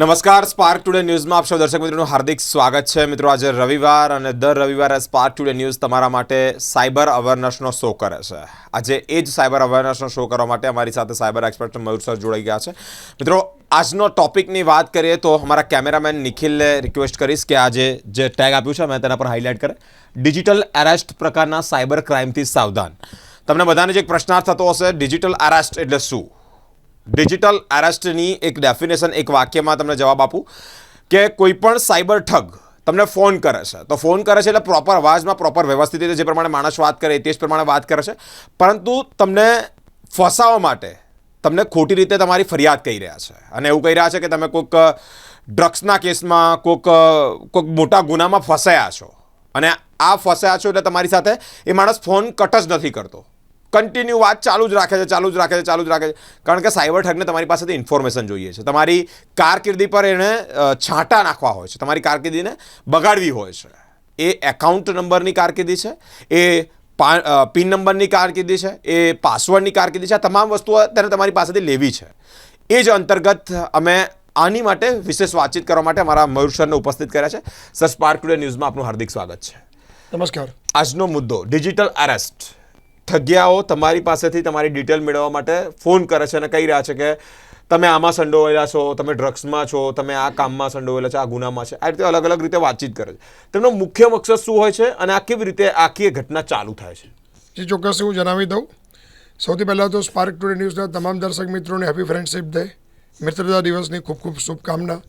નમસ્કાર spark today ન્યૂઝમાં આપ સૌ દર્શક મિત્રોનું હાર્દિક સ્વાગત છે. મિત્રો, આજે રવિવાર અને દર રવિવારે સ્પાર્ક ટુડે ન્યૂઝ તમારા માટે સાયબર અવેરનેસનો શો કરે છે. આજે એ જ સાયબર અવેરનેસનો શો કરવા માટે અમારી સાથે સાયબર એક્સપર્ટ મયુર સર જોડાઈ ગયા છે. મિત્રો, આજનો ટોપિકની વાત કરીએ તો અમારા કેમેરામેન નિખિલને રિક્વેસ્ટ કરીશ કે આજે જે ટેગ આપ્યું છે, મેં તેના પર હાઇલાઇટ કરે. ડિજિટલ એરેસ્ટ પ્રકારના સાયબર ક્રાઇમથી સાવધાન. તમને બધાને જે એક પ્રશ્નાર્થ થતો હશે ડિજિટલ એરેસ્ટ એટલે શું? ડિજિટલ એરેસ્ટની એક ડેફિનેશન, એક વાક્યમાં તમને જવાબ આપું કે કોઈપણ સાયબર ઠગ તમને ફોન કરે છે. તો ફોન કરે છે એટલે પ્રોપર અવાજમાં, પ્રોપર વ્યવસ્થિત રીતે જે પ્રમાણે માણસ વાત કરે તે જ પ્રમાણે વાત કરે છે. પરંતુ તમને ફસાવવા માટે તમને ખોટી રીતે તમારી ફરિયાદ કહી રહ્યા છે. અને એવું કહી રહ્યા છે કે તમે કોઈક ડ્રગ્સના કેસમાં કોઈક કોઈક મોટા ગુનામાં ફસાયા છો. અને આ ફસાયા છો એટલે તમારી સાથે એ માણસ ફોન કટ જ નથી કરતો. કન્ટિન્યુ વાત ચાલુ જ રાખે છે ચાલુ જ રાખે છે ચાલુ જ રાખે છે. કારણ કે સાયબર ઠગને તમારી પાસેથી ઇન્ફોર્મેશન જોઈએ છે. તમારી કારકિર્દી પર એણે છાંટા નાખવા હોય છે. તમારી કારકિર્દીને બગાડવી હોય છે. એ એકાઉન્ટ નંબરની કારકિર્દી છે. એ પા પિન નંબરની કારકિર્દી છે. એ પાસવર્ડની કારકિર્દી છે. આ તમામ વસ્તુઓ તેને તમારી પાસેથી લેવી છે. એ જ અંતર્ગત અમે આની માટે વિશેષ વાતચીત કરવા માટે અમારા મયુર સરને ઉપસ્થિત કર્યા છે. સર સ્પાર્ક ટુડે ન્યૂઝમાં આપનું હાર્દિક સ્વાગત છે. નમસ્કાર. આજનો મુદ્દો ડિજિટલ અરેસ્ટ ઠગિયાઓ તમારી પાસેથી તમારી ડિટેલ મેળવવા માટે ફોન કરે છે અને કહી રહ્યા છે કે તમે આમાં સંડોવાયેલા છો, તમે ડ્રગ્સમાં છો, તમે આ કામમાં સંડોવાયેલા છો, આ ગુનામાં છે. આ રીતે અલગ અલગ રીતે વાતચીત કરે છે. તેમનો મુખ્ય મકસદ શું હોય છે અને આ કેવી રીતે આખી ઘટના ચાલુ થાય છે? જે, ચોક્કસ હું જણાવી દઉં. સૌથી પહેલાં તો સ્પાર્ક ટુડે ન્યૂઝના તમામ દર્શક મિત્રોને હેપી ફ્રેન્ડશિપ ડે મિત્રતા દિવસની ખૂબ ખૂબ શુભકામના.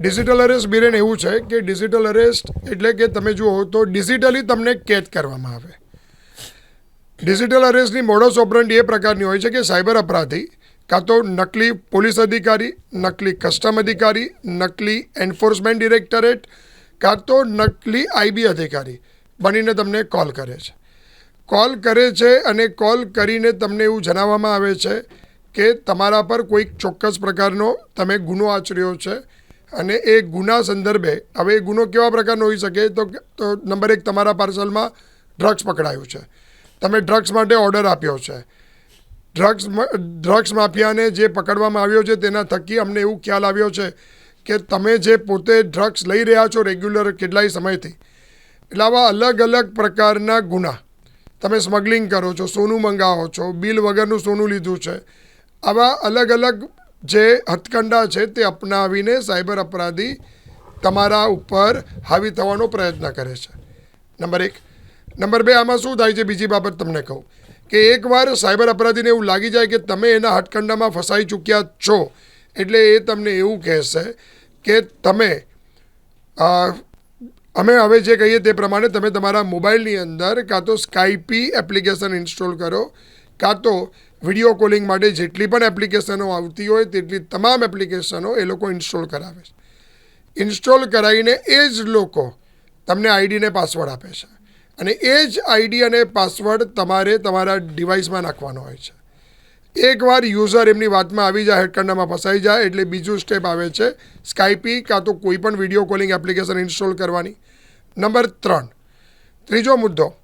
ડિજિટલ અરેસ્ટ બિરેન એવું છે કે ડિજિટલ અરેસ્ટ એટલે કે તમે જુઓ તો ડિજિટલી તમને કેદ કરવામાં આવે. ડિજિટલ અરેસ્ટની મોડસ ઓપરન્ડી એ પ્રકારની હોય છે કે સાયબર અપરાધી, કાં તો નકલી પોલીસ અધિકારી, નકલી કસ્ટમ અધિકારી, નકલી એન્ફોર્સમેન્ટ ડિરેક્ટરેટ કાં તો નકલી આઈબી અધિકારી બનીને તમને કોલ કરે છે. કોલ કરે છે અને કોલ કરીને તમને એવું જણાવવામાં આવે છે કે તમારા પર કોઈક ચોક્કસ પ્રકારનો તમે ગુનો આચર્યો છે અને એ ગુના સંદર્ભે, હવે એ ગુનો કેવા પ્રકારનો હોઈ શકે? તો નંબર એક તમારા પાર્સલમાં ડ્રગ્સ પકડાયું છે. તમે ડ્રગ્સ માટે ઓર્ડર આપ્યો છે. ડ્રગ્સ ડ્રગ્સ માફિયાને જે પકડવામાં આવ્યો છે તેના થકી અમને એવું ખ્યાલ આવ્યો છે કે તમે જે પોતે ડ્રગ્સ લઈ રહ્યા છો રેગ્યુલર કેટલાય સમયથી. એટલે આવા અલગ અલગ પ્રકારના ગુના. તમે સ્મગલિંગ કરો છો, સોનું મંગાવો છો, બિલ વગરનું સોનું લીધું છે. આવા અલગ અલગ જે હથકંડા છે તે અપનાવીને સાયબર અપરાધી તમારા ઉપર હાવી થવાનો પ્રયત્ન કરે છે. નંબર એક. નંબર બે, આમાં શું થાય છે? બીજી બાબત તમને કહું કે એકવાર સાયબર અપરાધીને એવું લાગી જાય કે તમે એના હટકંડામાં ફસાઈ ચૂક્યા છો, એટલે એ તમને એવું કહેશે કે તમે અમે હવે જે કહીએ તે પ્રમાણે તમે તમારા મોબાઈલની અંદર કાં તો સ્કાઈપી એપ્લિકેશન ઇન્સ્ટોલ કરો, કાં તો વીડિયો કોલિંગ માટે જેટલી પણ એપ્લિકેશનો આવતી હોય તેટલી તમામ એપ્લિકેશનો એ લોકો ઇન્સ્ટોલ કરાવે છે. ઇન્સ્ટોલ કરાવીને એ જ લોકો તમને આઈડીને પાસવર્ડ આપે છે. અને એ જ આઈડી અને પાસવર્ડ તમારે તમારા ડિવાઇસમાં નાખવાનો હોય છે. એકવાર યુઝર એમની વાતમાં આવી જાય, હેડકંડામાં ફસાઈ જાય, એટલે બીજું સ્ટેપ આવે છે સ્કાઈપી કાં તો કોઈ પણ વીડિયો કોલિંગ એપ્લિકેશન ઇન્સ્ટોલ કરવાની. નંબર ત્રણ. ત્રીજો મુદ્દો.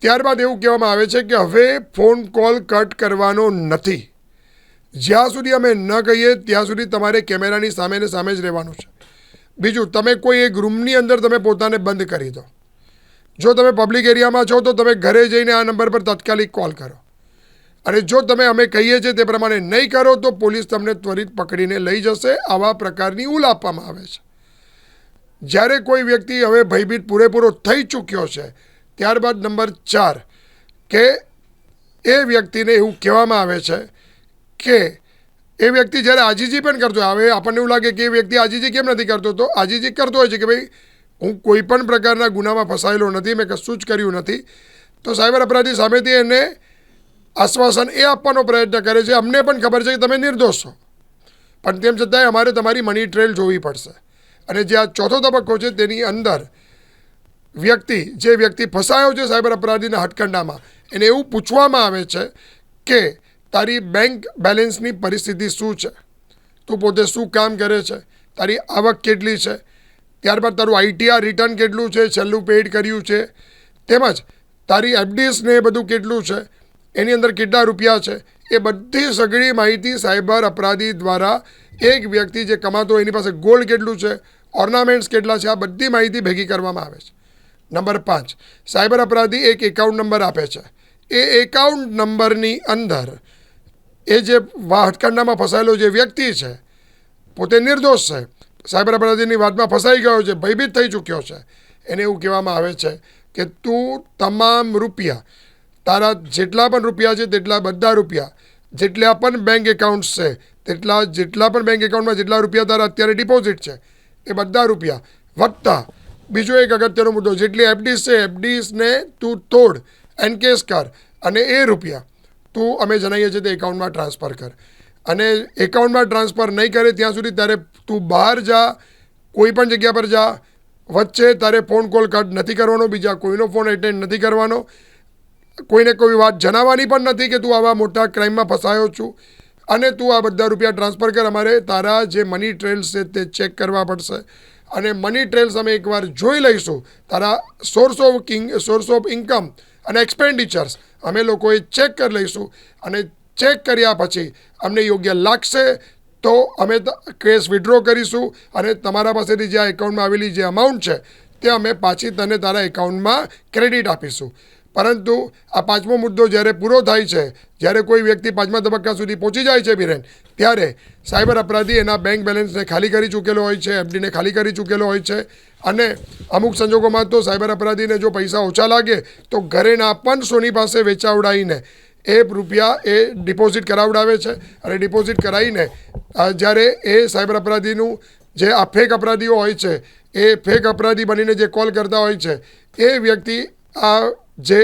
ત્યારબાદ એવું કહેવામાં આવે છે કે હવે ફોન કોલ કટ કરવાનો નથી. જ્યાં સુધી અમે ન કહીએ, ત્યાં સુધી તમારે કેમેરાની સામે ને સામે જ રહેવાનું છે. બીજું, તમે કોઈ એક રૂમની અંદર તમે પોતાને બંધ કરી દો. જો તમે પબ્લિક એરિયામાં છો તો તમે ઘરે જઈને આ નંબર પર તાત્કાલિક કોલ કરો. અને જો તમે અમે કહીએ છીએ તે પ્રમાણે નહીં કરો તો પોલીસ તમને ત્વરિત પકડીને લઈ જશે, આવા પ્રકારની ઉલ આપવામાં આવે છે. જ્યારે કોઈ વ્યક્તિ હવે ભયભીત પૂરેપૂરો થઈ ચૂક્યો છે, ત્યારબાદ નંબર ચાર, કે એ વ્યક્તિને એવું કહેવામાં આવે છે કે એ વ્યક્તિ જ્યારે આજીજી પણ કરતો હવે આપણને એવું લાગે કે એ વ્યક્તિ આજીજી કેમ નથી કરતો? તો આજીજી કરતો હોય છે કે ભાઈ હું કોઈ પણ પ્રકારના ગુનામાં ફસાયેલો નથી, મેં કશું જ કર્યું નથી. તો સાયબર અપરાધી સામેથી એને આશ્વાસન એ આપવાનો પ્રયત્ન કરે છે. અમને પણ ખબર છે કે તમે નિર્દોષ છો. પણ તેમ છતાંય અમારે તમારી મની ટ્રેલ જોવી પડશે. અને જે આ ચોથો તબક્કો છે તેની અંદર વ્યક્તિ, જે વ્યક્તિ ફસાયો છે સાયબર અપરાધીના હટકંડામાં એને એવું પૂછવામાં આવે છે કે તારી બેંક બેલેન્સની પરિસ્થિતિ શું છે? તું પોતે શું કામ કરે છે? તારી આવક કેટલી છે? ત્યારબાદ તારું આઈટીઆર રિટર્ન કેટલું છે, છેલ્લું પેડ કર્યું છે? તેમજ તારી એફડીએસ ને એ બધું કેટલું છે? એની અંદર કેટલા રૂપિયા છે? એ બધી સઘળી માહિતી સાયબર અપરાધી દ્વારા એક વ્યક્તિ જે કમાતો એની પાસે ગોલ્ડ કેટલું છે? ઓર્નામેન્ટ્સ કેટલા છે? આ બધી માહિતી ભેગી કરવામાં આવે છે. નંબર પાંચ, સાયબર અપરાધી એક એકાઉન્ટ નંબર આપે છે. એ એકાઉન્ટ નંબરની અંદર એ જે વાહટકંડામાં ફસાયેલો જે વ્યક્તિ છે, પોતે નિર્દોષ છે. સાયબર અપરાધીની વાતમાં ફસાઈ ગયો છે, ભયભીત થઈ ચૂક્યો છે. એને એવું કહેવામાં આવે છે કે તું તમામ રૂપિયા, તારા જેટલા પણ રૂપિયા છે તેટલા બધા રૂપિયા, જેટલા પણ બેંક એકાઉન્ટ્સ છે, તેટલા જેટલા પણ બેંક એકાઉન્ટમાં જેટલા રૂપિયા તારા અત્યારે ડિપોઝિટ છે, એ બધા રૂપિયા. વત્તા, બીજો એક અગત્યનો મુદ્દો, જેટલી એફડીસ છે એફડીસને તું તોડ એનકેસ કર, અને એ રૂપિયા તું, અમે જણાવીએ છીએ તે એકાઉન્ટમાં ટ્રાન્સફર કર. અને એકાઉન્ટમાં ટ્રાન્સફર નહીં કરે ત્યાં સુધી તારે તું બહાર જા, કોઈ પણ જગ્યા પર જા. વચ્ચે તારે ફોન કોલ કટ નથી કરવાનો, બીજા કોઈનો ફોન એટેન્ડ નથી કરવાનો. કોઈને કોઈ વાત જણાવવાની પણ નથી કે તું આવા મોટા ક્રાઇમમાં ફસાયો છું. અને તું આ બધા રૂપિયા ટ્રાન્સફર કર, અમારે તારા જે મની ટ્રેલ્સ છે તે ચેક કરવા પડશે. અને મની ટ્રેલ્સ અમે એકવાર જોઈ લઈશું. તારા source of king source of income અને એક્સપેન્ડિચર્સ અમે લોકોએ ચેક કરી લઈશું. અને ચેક કર્યા પછી અમને યોગ્ય લાગશે તો અમે કેસ વિડ્રો કરીશું અને તમારા પાસેથી જે આ એકાઉન્ટમાં આવેલી જે અમાઉન્ટ છે, તે અમે પાછી તને તારા એકાઉન્ટમાં ક્રેડિટ આપીશું. પરંતુ આ પાંચમો મુદ્દો જ્યારે પૂરો થાય છે, જ્યારે કોઈ વ્યક્તિ પાંચમા તબક્કા સુધી પહોંચી જાય છે બિરેન, ત્યારે સાયબર અપરાધી એના બેંક બેલેન્સને ખાલી કરી ચૂકેલો હોય છે એફડીને ખાલી કરી ચૂકેલો હોય છે અને અમુક સંજોગોમાં તો સાયબર અપરાધીને જો પૈસા ઓછા લાગે, તો ઘરેના પણ સોની પાસે વેચાવડાવીને એ રૂપિયા એ ડિપોઝિટ કરાવડાવે છે અને ડિપોઝિટ કરાવીને જ્યારે એ સાયબર અપરાધીનું જે આ ફેક અપરાધીઓ હોય છે, એ ફેક અપરાધી બનીને જે કોલ કરતા હોય છે, એ વ્યક્તિ, આ જે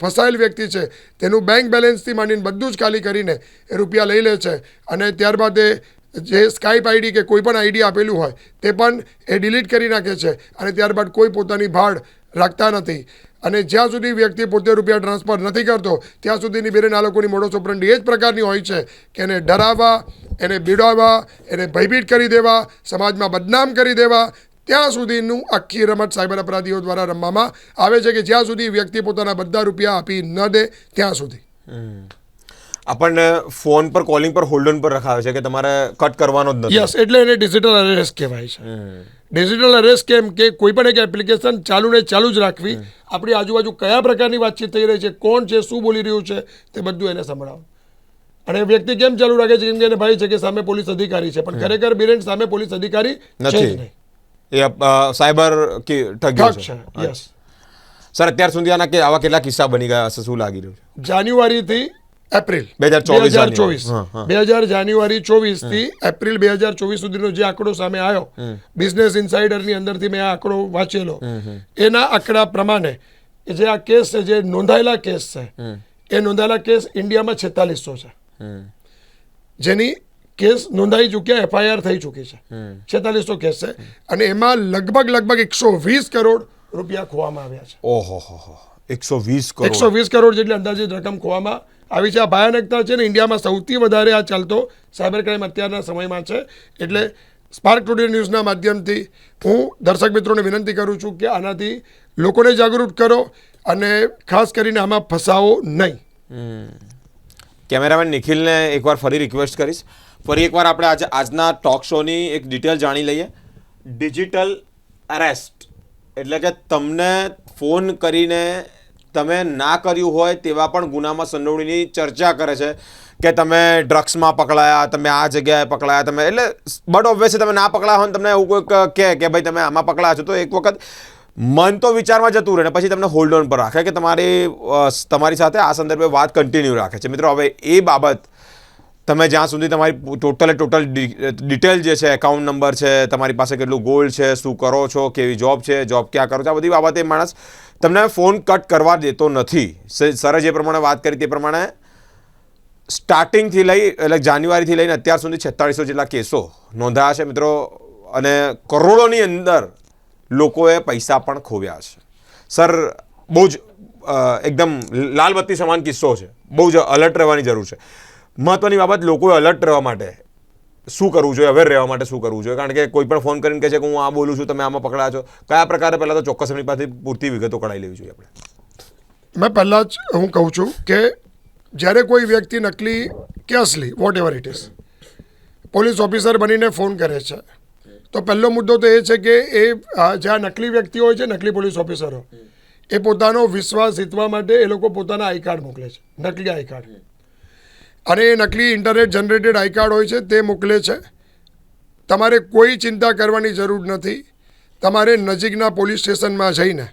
ફસાયેલ વ્યક્તિ છે, તેનું બેંક બેલેન્સથી માંડીને બધું જ ખાલી કરીને એ રૂપિયા લઈ લે છે અને ત્યારબાદ એ જે સ્કાઈપ આઈડી કે કોઈ પણ આઈડી આપેલું હોય, તે પણ એ ડિલીટ કરી નાખે છે અને ત્યારબાદ કોઈ પોતાની ભાડ રાખતા નથી. અને જ્યાં સુધી વ્યક્તિ પોતે રૂપિયા ટ્રાન્સફર નથી કરતો ત્યાં સુધીની બેરેન આ લોકોની મોડો સોપરંડી એ જ પ્રકારની હોય છે કે એને ડરાવવા એને બીડાવવા એને ભયભીત કરી દેવા સમાજમાં બદનામ કરી દેવા ત્યાં સુધીનું આખી રમત સાયબર અપરાધીઓ દ્વારા રમવામાં આવે છે કે જ્યાં સુધી વ્યક્તિ પોતાના બધા રૂપિયા આપી ન દે ત્યાં સુધી. આપણને ફોન પર કોલિંગ પર હોલ્ડન પર રખાવે છે કે તમારે કટ કરવાનો જ નથી. યસ એટલે એને ડિજિટલ અરેસ્ટ કહેવાય છે. ડિજિટલ અરેસ્ટ કેમ કે કોઈ પણ એક એપ્લિકેશન ચાલુ ને ચાલુ જ રાખવી. આપણી આજુબાજુ કયા પ્રકારની વાતચીત થઈ રહી છે કોણ છે શું બોલી રહ્યું છે તે બધું એને સંભળાવો. અને વ્યક્તિ કેમ ચાલુ રાખે છે? કેમ કે એને ભાઈ છે કે સામે પોલીસ અધિકારી છે. પણ ખરેખર બિરેન સામે પોલીસ અધિકારી નથી. એ સાયબર કે ઠગ છે. છે. યસ સર અત્યાર સુધી આના કે આવા કેટલા કિસ્સા બની ગયા? હશે શું લાગી રહ્યું છે? જાન્યુઆરીથી એપ્રિલ. 2024 હજાર ચોવીસ. બે હજાર જાન્યુઆરી ચોવીસથી એપ્રિલ બે હજાર ચોવીસ સુધીનો જે આંકડો સામે આવ્યો બિઝનેસ ઇન્સાઇડરની અંદરથી મેં આ આંકડો વાંચેલો. એના આંકડા પ્રમાણે જે આ કેસ છે જે નોંધાયેલા કેસ છે એ નોંધાયેલા કેસ ઇન્ડિયામાં છેતાલીસો છે. જેની કેસ નોંધાઈ ચૂક્યા એફઆઈઆર થઈ ચૂકી છે. છેતાલીસો કેસ છે. અને એમાં લગભગ લગભગ એકસો વીસ કરોડ રૂપિયા ખોવામાં આવ્યા છે. ઓહો હો એકસો વીસ એકસો વીસ કરોડ જેટલી અંદાજિત રકમ ખોવામાં આવી છે આ ભયાનકતા છે ને ઇન્ડિયામાં સૌથી વધારે આ ચાલતો સાયબર ક્રાઇમ અત્યારના સમયમાં છે. એટલે સ્પાર્ક ટુડે ન્યૂઝના માધ્યમથી હું દર્શક મિત્રોને વિનંતી કરું છું કે આનાથી લોકોને જાગૃત કરો અને ખાસ કરીને આમાં ફસાવો નહીં. કેમેરામેન નિખિલને એકવાર ફરી રિક્વેસ્ટ કરીશ. ફરી એકવાર આપણે આજે આજના ટોક શોની એક ડિટેલ જાણી લઈએ. ડિજિટલ અરેસ્ટ એટલે કે તમને ફોન કરીને તમે ના કર્યું હોય તેવા પણ ગુનામાં સંડોવણીની ચર્ચા કરે છે કે તમે ડ્રગ્સમાં પકડાયા, તમે આ જગ્યાએ પકડાયા, તમે એટલે બટ ઓબ્વિયસલી તમે ના પકડાયા હોય તમને એવું કોઈક કહે કે ભાઈ તમે આમાં પકડાયા છો, તો એક વખત મન તો વિચારમાં જતું રહે ને પછી તમને હોલ્ડ ઓન પર રાખે કે તમારી તમારી સાથે આ સંદર્ભે વાત કન્ટિન્યુ રાખે છે. મિત્રો, હવે એ બાબત તમે જ્યાં સુધી તમારી ટોટલે ટોટલ ડિટેલ જે છે એકાઉન્ટ નંબર છે, તમારી પાસે કેટલું ગોલ્ડ છે, શું કરો છો, કેવી જોબ છે જોબ ક્યાં કરો છો, આ બધી બાબતે માણસ તમને ફોન કટ કરવા દેતો નથી. સરે જે પ્રમાણે વાત કરી તે પ્રમાણે સ્ટાર્ટિંગથી લઈ, એટલે જાન્યુઆરીથી લઈને અત્યાર સુધી છેતાળીસો જેટલા કેસો નોંધાયા છે મિત્રો. અને કરોડોની અંદર લોકોએ પૈસા પણ ખોવ્યા છે. સર, બહુ જ એકદમ લાલબત્તી સમાન કિસ્સો છે. બહુ જ અલર્ટ રહેવાની જરૂર છે. મહત્ત્વની બાબત, લોકોએ અલર્ટ રહેવા માટે શું કરવું જોઈએ? અવેર રહેવા માટે શું કરવું જોઈએ? કારણ કે કોઈ પણ ફોન કરીને કહે છે કે હું આ બોલું છું, તમે આમાં પકડાયા છો. કયા પ્રકારે પહેલાં તો ચોક્કસ એમની પાસેથી પૂરતી વિગતો કઢાઈ લેવી જોઈએ આપણે. મેં પહેલાં જ હું કહું છું કે જ્યારે કોઈ વ્યક્તિ નકલી કે અસલી whatever it is police officer બનીને ફોન કરે છે, તો પહેલો મુદ્દો તો એ છે કે એ જ્યાં નકલી વ્યક્તિ હોય છે, નકલી પોલીસ ઓફિસરો એ પોતાનો વિશ્વાસ જીતવા માટે એ લોકો પોતાના આઈ કાર્ડ મોકલે છે, નકલી આઈ કાર્ડ અને એ નકલી ઇન્ટરનેટ જનરેટેડ આઈ કાર્ડ હોય છે તે મોકલે છે. તમારે કોઈ ચિંતા કરવાની જરૂર નથી. તમારે નજીકના પોલીસ સ્ટેશનમાં જઈને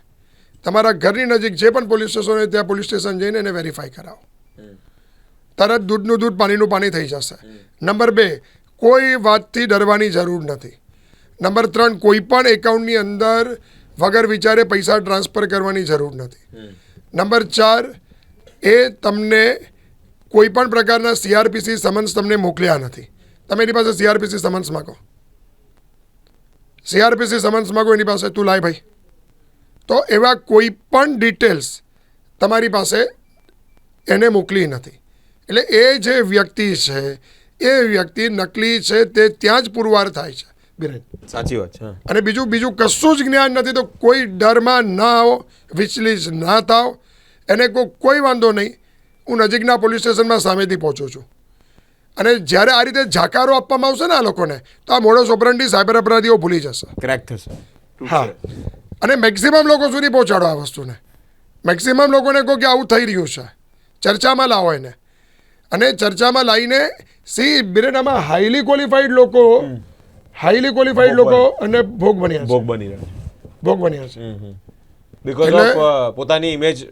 તમારા ઘરની નજીક જે પણ પોલીસ સ્ટેશન હોય ત્યાં પોલીસ સ્ટેશન જઈને એને વેરીફાઈ કરાવો. તરત દૂધનું દૂધ પાણીનું પાણી થઈ જશે. નંબર બે કોઈ વાતથી ડરવાની જરૂર નથી. નંબર ત્રણ કોઈ પણ એકાઉન્ટની અંદર વગર વિચારે પૈસા ટ્રાન્સફર કરવાની જરૂર નથી. નંબર ચાર એ તમને કોઈ પણ પ્રકારના સીઆરપીસી સમન્સ તમને મોકલ્યા નથી. તમે એની પાસે સીઆરપીસી સમન્સ માગો. સીઆરપીસી સમન્સ માગો એની પાસે તું લાય ભાઈ. તો એવા કોઈ પણ ડિટેલ્સ તમારી પાસે એને મોકલી નથી. એટલે એ જે વ્યક્તિ છે એ વ્યક્તિ નકલી છે તે ત્યાં જ પુરવાર થાય છે. બિરેન. સાચી વાત છે અને બીજું બીજું કશું જ જ્ઞાન નથી તો કોઈ ડરમાં ના આવો વિચલિત ના થાવ એને કોઈ કોઈ વાંધો નહીં. હું નજીકના પોલીસ સ્ટેશનમાં સામેથી પહોંચું છું. અને જ્યારે આ રીતે જાકારો આપવામાં આવશે ને આ લોકોને તો આ મોડો સોપરંટી સાયબર અપરાધીઓ ભૂલી જશે. ક્રેક થશે. હા. અને મેક્સિમમ લોકો સુધી પહોંચાડો આ વસ્તુને. મેક્સિમમ લોકોને કહો કે આવું થઈ રહ્યું છે. ચર્ચામાં લાવો એને. અને ચર્ચામાં લાવીને સી બિરેનામાં હાઈલી ક્વોલિફાઈડ લોકો હાઈલી ક્વોલિફાઈડ લોકો અને ભોગ બન્યા છે. ભોગ બની રહ્યો ભોગ બન્યા છે. બીકોઝ એટલે- ઓફ પોતાની ઇમેજ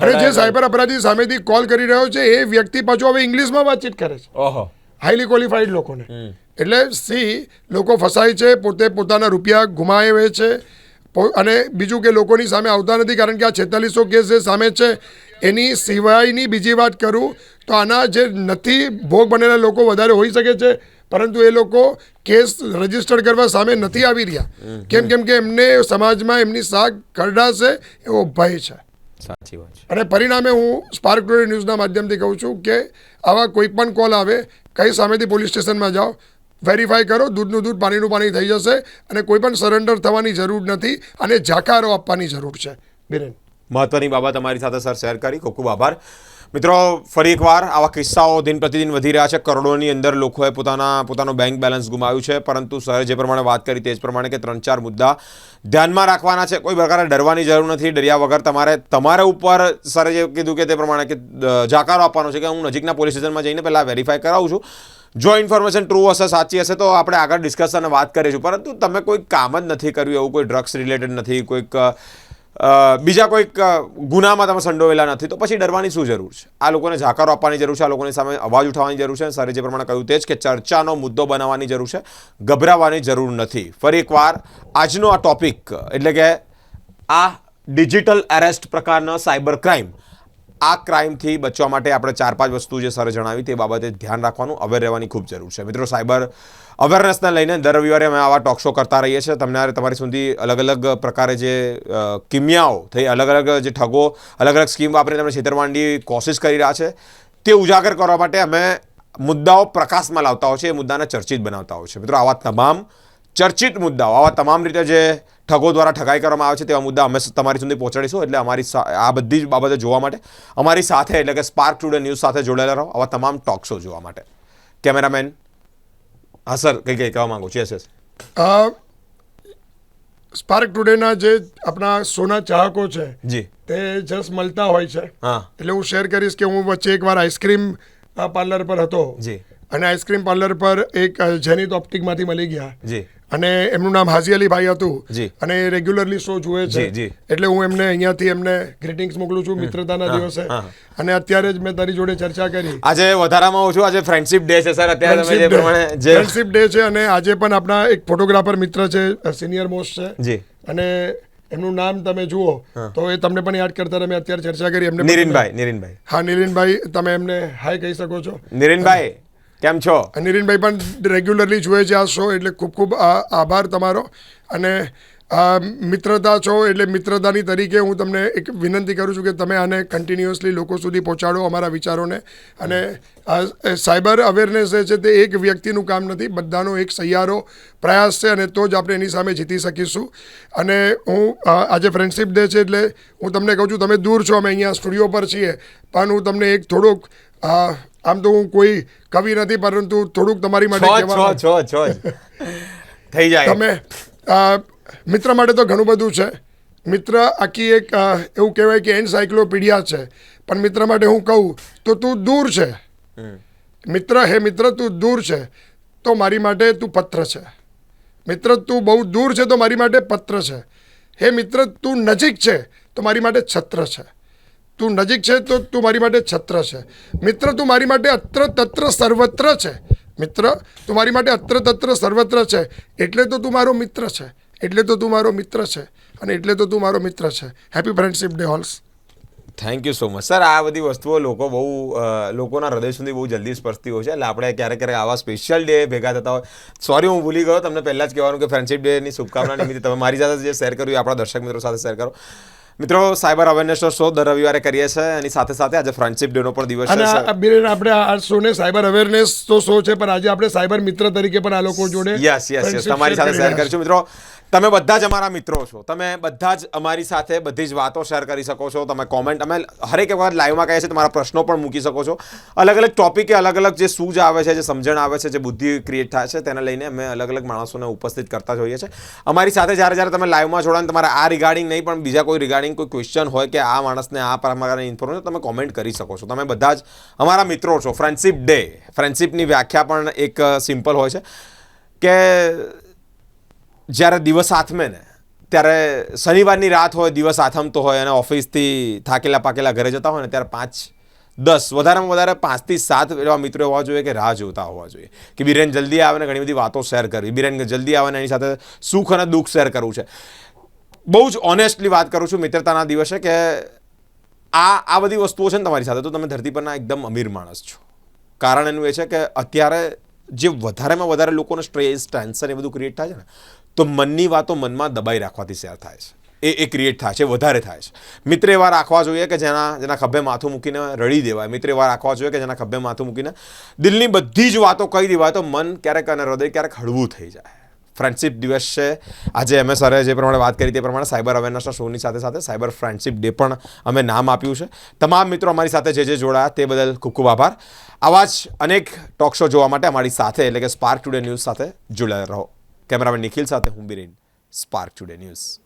અને જે સાયબર અપરાધી સામેથી કોલ કરી રહ્યો છે એ વ્યક્તિ પાછો હવે ઇંગ્લિશમાં વાતચીત કરે છે. ઓહો. હાઈલી ક્વોલિફાઈડ લોકોને. એટલે સી લોકો ફસાય છે પોતે પોતાના રૂપિયા ગુમાવે છે અને બીજું કે લોકોની સામે આવતા નથી કારણ કે આ છેતાલીસો કેસ જે સામે છે એની સિવાયની બીજી વાત કરું તો આના જે નથી ભોગ બનેલા લોકો વધારે હોઈ શકે છે પરંતુ એ લોકો કેસ રજિસ્ટર કરવા સામે નથી આવી રહ્યા. કેમ કેમ કે એમને સમાજમાં એમની સાગ ખરડાશે એવો ભય છે. સાચી વાત છે. અને પરિણામે હું સ્પાર્ક ટુડે ન્યૂઝના માધ્યમથી કહું છું કે આવા કોઈ પણ કોલ આવે કઈ સામેથી પોલીસ સ્ટેશનમાં જાઓ વેરીફાઈ કરો દૂધનું દૂધ પાણીનું પાણી થઈ જશે અને કોઈ પણ સરેન્ડર થવાની જરૂર નથી અને જાકારો આપવાની જરૂર છે. બિરેન. મહત્વની બાબત અમારી સાથે સર શેર કરી. ખૂબ ખૂબ આભાર. મિત્રો, ફરી એકવાર આવા કિસ્સાઓ દિન પ્રતિદિન વધી રહ્યા છે. કરોડોની અંદર લોકોએ પોતાના, પોતાનો બેંક બેલેન્સ ગુમાવ્યું છે. પરંતુ સરે જે પ્રમાણે વાત કરી તે જ પ્રમાણે કે ત્રણ ચાર મુદ્દા ધ્યાનમાં રાખવાના છે. કોઈ પ્રકારે ડરવાની જરૂર નથી. ડર્યા વગર તમારે, તમારા ઉપર સરે જે કીધું કે તે પ્રમાણે કે જાકારો આપવાનો છે કે હું નજીકના પોલીસ સ્ટેશનમાં જઈને પહેલાં વેરીફાઈ કરાવું છું. જો ઇન્ફોર્મેશન ટ્રુ હશે, સાચી હશે, તો આપણે આગળ ડિસ્કશન વાત કરીશું. પરંતુ તમે કોઈ કામ જ નથી કર્યું, એવું કોઈ ડ્રગ્સ રિલેટેડ નથી, કોઈક બીજા કોઈક ગુનામાં તમે સંડોવેલા નથી, તો પછી ડરવાની શું જરૂર છે? આ લોકોને જાકારો આપવાની જરૂર છે, આ લોકોની સામે અવાજ ઉઠાવવાની જરૂર છે સરે જે પ્રમાણે કહ્યું તે જ કે ચર્ચાનો મુદ્દો બનાવવાની જરૂર છે, ગભરાવાની જરૂર નથી. ફરી એકવાર, આજનો આ ટોપિક એટલે કે આ ડિજિટલ એરેસ્ટ પ્રકારના સાયબર ક્રાઇમ આ ક્રાઇમથી બચવા માટે આપણે ચાર પાંચ વસ્તુ જે સરે જણાવી તે બાબતે ધ્યાન રાખવાનું અવેર રહેવાની ખૂબ જરૂર છે. મિત્રો, સાયબર અવેરનેસને લઈને દર રવિવારે અમે આવા ટોક શો કરતા રહીએ છીએ. તમને તમારી સુધી અલગ અલગ પ્રકારે જે કિમિયાઓ થઈ, અલગ અલગ જે ઠગો, અલગ અલગ સ્કીમ વાપરીને તમને છેતરવાની કોશિશ કરી રહ્યા છે. તે ઉજાગર કરવા માટે અમે મુદ્દાઓ પ્રકાશમાં લાવતા હોય છે એ મુદ્દાને ચર્ચિત બનાવતા હોય છે મિત્રો, આવા તમામ ચર્ચિત મુદ્દાઓ, આવા તમામ રીતે જે ઠગો દ્વારા ઠગાઈ કરવામાં આવે છે તેવા મુદ્દા અમે તમારી સુધી પહોંચાડીશું. એટલે અમારી આ બધી જ બાબતે જોવા માટે અમારી સાથે એટલે કે સ્પાર્ક ટુડે ન્યૂઝ સાથે જોડાયેલા રહો આવા તમામ ટોક શો જોવા માટે. કેમેરામેન હા સર કંઈ કંઈ કહેવા માંગુ છું? યસ યસ સ્પાર્ક ટુડેના જે આપણા સોના ચાહકો છે જી. તે જસ્ટ મળતા હોય છે. હા. એટલે હું શેર કરીશ કે હું વચ્ચે એકવાર આઈસ્ક્રીમ પાર્લર પર હતો. જી. અને આઈસ્ક્રીમ પાર્લર પર એક જેનિત ઓપ્ટિકમાંથી મળી ગયા. જી. અને એમનું નામ હાજી અલી ભાઈ હતું. જી. અને રેગ્યુલરલી શો જુએ છે. એટલે હું એમને અહીંયાથી એમને ગ્રીટિંગ્સ મોકલું છું મિત્રતાના દિવસે. અને અત્યારે જ મેં તારી જોડે ચર્ચા કરી. આજે વધારામાં ઓછું આજે ફ્રેન્ડશિપ ડે છે સર. અત્યારે તમે જે પ્રમાણે જે ફ્રેન્ડશિપ ડે છે અને આજે પણ આપણા એક ફોટોગ્રાફર મિત્ર છે સિનિયર મોસ્ટ છે. જી. અને એમનું નામ તમે જુઓ તો એ તમને પણ યાદ કરતા તમે અત્યારે ચર્ચા કરી એમને નિરિનભાઈ નિરિનભાઈ. હા નિરીનભાઈ તમે એમને હાય કહી શકો છો. નિરિનભાઈ કેમ છો? અને પણ રેગ્યુલરલી જુએ છે આ શો એટલે ખૂબ ખૂબ આભાર તમારો. અને મિત્રતા છો, એટલે મિત્રતાની તરીકે હું તમને એક વિનંતી કરું છું કે તમે આને કન્ટિન્યુઅસલી લોકો સુધી પહોંચાડો અમારા વિચારોને. અને સાયબર અવેરનેસ જે છે તે એક વ્યક્તિનું કામ નથી, બધાનો એક સહિયારો પ્રયાસ છે અને તો જ આપણે એની સામે જીતી શકીશું. અને હું આજે ફ્રેન્ડશિપ ડે છે એટલે હું તમને કહું છું, તમે દૂર છો, અમે અહીંયા સ્ટુડિયો પર છીએ. પણ હું તમને એક થોડુંક આમ તો હું કોઈ કવિ નથી પરંતુ થોડુંક તમારી માટે. થઈ જાય. તમે મિત્ર માટે તો ઘણું બધું છે. મિત્ર આખી એક એવું કહેવાય કે એન્સાયક્લોપીડિયા છે. પણ મિત્ર માટે હું કહું તો તું દૂર છે. મિત્ર હે મિત્ર તું દૂર છે. તો મારી માટે તું પત્ર છે. મિત્ર તું બહુ દૂર છે તો મારી માટે પત્ર છે. હે મિત્ર તું નજીક છે તો મારી માટે છત્ર છે. તું નજીક છે તો તું મારી માટે છત્ર છે. મિત્ર, તું મારી માટે અત્ર તત્ર સર્વત્ર છે. મિત્ર, તું મારી માટે અત્ર તત્ર સર્વત્ર છે. એટલે તો તું મારો મિત્ર છે. એટલે તો તું મારો મિત્ર છે. અને એટલે તો તું મારો મિત્ર છે. Happy friendship day holes thank you so much sir આ બધી વસ્તુઓ લોકો બહુ લોકોના હૃદય સુધી બહુ જલ્દી સ્પર્શતી હોય છે. એટલે આપણે ક્યારેક ક્યારેક આવા સ્પેશિયલ ડે ભેગા થતા હોય. સોરી હું ભૂલી ગયો. તમને પહેલાં જ કહેવાનું કે ફ્રેન્ડશિપ ડેની શુભકામના નિમિત્તે તમે મારી સાથે જે શેર કર્યું આપણા દર્શક મિત્રો સાથે શેર કરો. મિત્રો સાયબર અવેરનેસનો શો દર રવિવારે કરીએ છીએ એની સાથે સાથે આજે ફ્રેન્ડશિપ ડેનો પણ દિવસ છે અને બિરેન આપણે આ શોને સાયબર અવેરનેસ તો શો છે પણ આજે આપણે સાયબર મિત્ર તરીકે પણ આ લોકો જોડે યસ યસ યસ તમારી સાથે શેર કરીશું. મિત્રો તમે બધા જ અમારા મિત્રો છો. તમે બધા જ અમારી સાથે બધી જ વાતો શેર કરી શકો છો. તમે કોમેન્ટ અમે હરેક વખત લાઈવમાં કહીએ છીએ તમારા પ્રશ્નો પણ મૂકી શકો છો. અલગ અલગ ટોપિકે અલગ અલગ જે સૂઝ આવે છે જે સમજણ આવે છે જે બુદ્ધિ ક્રિએટ થાય છે તેને લઈને અમે અલગ અલગ માણસોને ઉપસ્થિત કરતા જોઈએ છીએ. અમારી સાથે જ્યારે જ્યારે તમે લાઈવમાં જોડાને તમારે આ રિગાર્ડિંગ નહીં પણ બીજા કોઈ રિગાર્ડિંગ કોઈ ક્વેશ્ચન હોય કે આ માણસને આ પ્રમાણે ઇન્ફોર્મેશન તમે કોમેન્ટ કરી શકો છો. તમે બધા જ અમારા મિત્રો છો. ફ્રેન્ડશિપ ડે ફ્રેન્ડશિપની વ્યાખ્યા પણ એક સિમ્પલ હોય છે કે જ્યારે દિવસ આથમે ને, ત્યારે શનિવારની રાત હોય, દિવસ આથમતો હોય અને ઓફિસથી થાકેલા પાકેલા ઘરે જતા હોય ને, ત્યારે પાંચ, દસ, વધારેમાં વધારે પાંચથી સાત એવા મિત્રો હોવા જોઈએ કે રાહ જોતા હોવા જોઈએ. કે બિરેન જલ્દી આવે ને ઘણી બધી વાતો શેર કરવી. બિરેન જલ્દી આવે ને એની સાથે સુખ અને દુઃખ શેર કરવું છે. બહુ જ ઓનેસ્ટલી વાત કરું છું મિત્રતાના દિવસે કે આ આ બધી વસ્તુઓ છે ને તમારી સાથે, તો તમે ધરતી પરના એકદમ અમીર માણસ છો. કારણ એનું એ છે કે અત્યારે જે વધારેમાં વધારે લોકોને સ્ટ્રેસ ટેન્શન એ બધું ક્રિએટ થાય છે ને, તો મનની વાતો મનમાં દબાઈ રાખવાથી શેર થાય છે. એ એ ક્રિએટ થાય છે, વધારે થાય છે. મિત્ર એવા રાખવા જોઈએ કે જેના જેના ખભે માથું મૂકીને રડી દેવાય. મિત્ર એવા રાખવા જોઈએ કે જેના ખભે માથું મૂકીને દિલની બધી જ વાતો કહી દેવાય, તો મન ક્યારેક અને હૃદય ક્યારેક હળવું થઈ જાય. ફ્રેન્ડશિપ દિવસ છે. આજે અમે સરે જે પ્રમાણે વાત કરી તે પ્રમાણે સાયબર અવેરનેસના શોની સાથે સાથે સાયબર ફ્રેન્ડશિપ ડે પણ અમે નામ આપ્યું છે. તમામ મિત્રો અમારી સાથે જે જે જોડાયા તે બદલ ખૂબ ખૂબ આભાર. આવા જ અનેક ટોક શો જોવા માટે અમારી સાથે એટલે કે સ્પાર્ક ટુડે ન્યૂઝ સાથે જોડાયેલા રહો. કેમેરામેન નિખિલ સાથે હું બિરેન સ્પાર્ક ટુડે ન્યૂઝ